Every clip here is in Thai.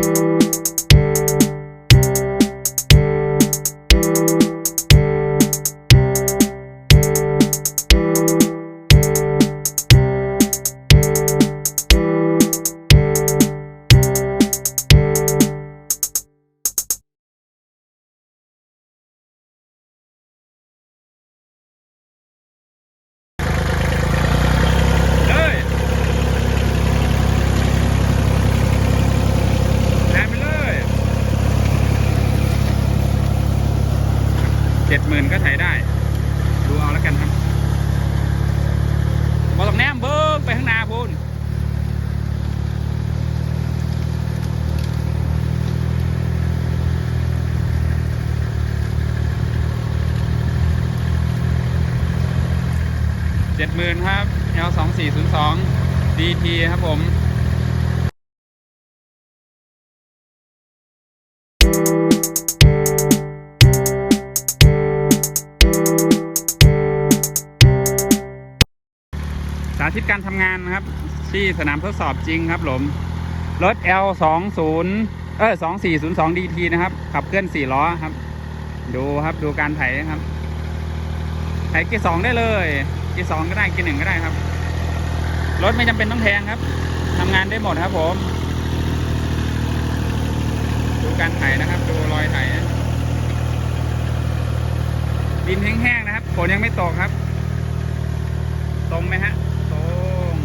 เเจ็ดหมื่นก็ใช้ได้ ดูเอาแล้วกันครับบอต้องแนมเบิ้งไปข้างหน้าพูนเจ็ดหมื่นครับ L สองสี่ศูนย์สอง DT ครับผม สาธิตการทำงานนะครับ ที่สนามทดสอบจริงครับผมรถ L 2 0เออ2 4 0 2 DT นะครับ ขับเคลื่อน 4 ล้อครับ ดูครับดูการไถครับไถเกียร์สองได้เลยเกียร์สองก็ได้เกียร์หนึ่งก็ได้ครับ รถไม่จำเป็นต้องแพงครับทำงานได้หมดครับผม ดูการไถนะครับ ดูรอยไถดินแห้งๆนะครับฝนยังไม่ตกครับ ตรงไหมฮะ ตรง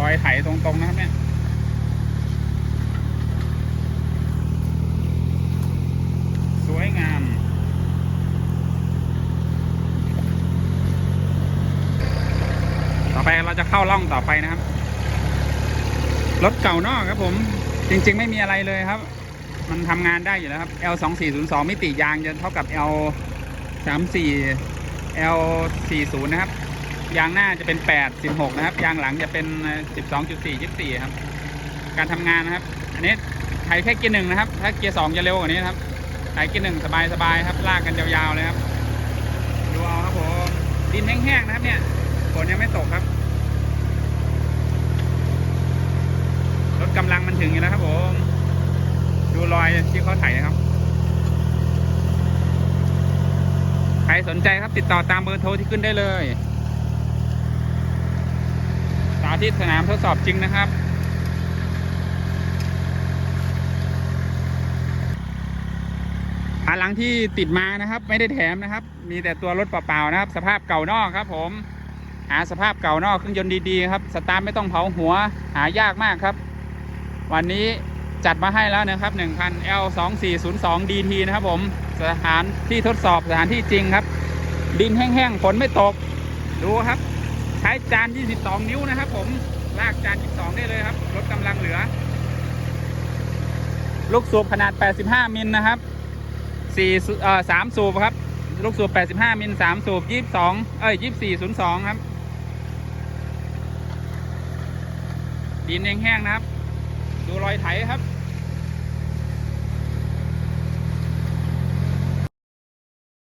รอยไถ ตรงๆนะครับเนี่ยสวยงามต่อไปเราจะเข้าล่องต่อไปนะครับ รถเก่านอกครับผมจริง ๆ ไม่มีอะไรเลยครับ มันทำงานได้อยู่แล้วครับ L 2 4 0 2มิติยางจะเท่ากับ L 3 4 L 4 0นะครับ ยางหน้าจะเป็น 8 16 นะครับ ยางหลังจะเป็น 12.4 24 ครับ การทำงานนะครับ อันนี้ไถแค่เกียร์หนึ่งนะครับ ถ้าเกียร์สองจะเร็วกว่านี้นครับไถเกียร์หนึ่งสบายๆครับ ลากกันยาวๆเลยครับ ดูเอาครับผม ดินแห้งๆนะครับเนี่ยฝนยังไม่ตกครับ รถกำลังมันถึงอยู่แล้วครับผม ดูรอยที่เขาไถนะครับใครสนใจครับติดต่อตามเบอร์โทรที่ขึ้นได้เลย สาธิตสนามทดสอบจริงนะครับ ขาหลังที่ติดมานะครับ ไม่ได้แถมนะครับ มีแต่ตัวรถเปล่าๆนะครับ สภาพเก่านอกครับ ผมหาสภาพเก่านอกเครื่องยนต์ดีๆครับสตาร์ทไม่ต้องเผาหัวหายากมากครับ วันนี้จัดมาให้แล้วนะครับ1,000 L 2 4 0 2 DT นะครับผมสถานที่ทดสอบสถานที่จริงครับ ดินแห้งๆฝนไม่ตก ดูครับ ใช้จาน 22 นิ้วนะครับ ผมลากจาน 22 ได้เลยครับรถกำลังเหลือ ลูกสูบขนาด 85 มิลนะครับ4สูเอ่อ3สูบครับ ลูกสูบ 85 มิล 3 สูบ 22 เอ้ย 2402 ครับ ดินแห้งๆนะครับ ดูรอยไถครับ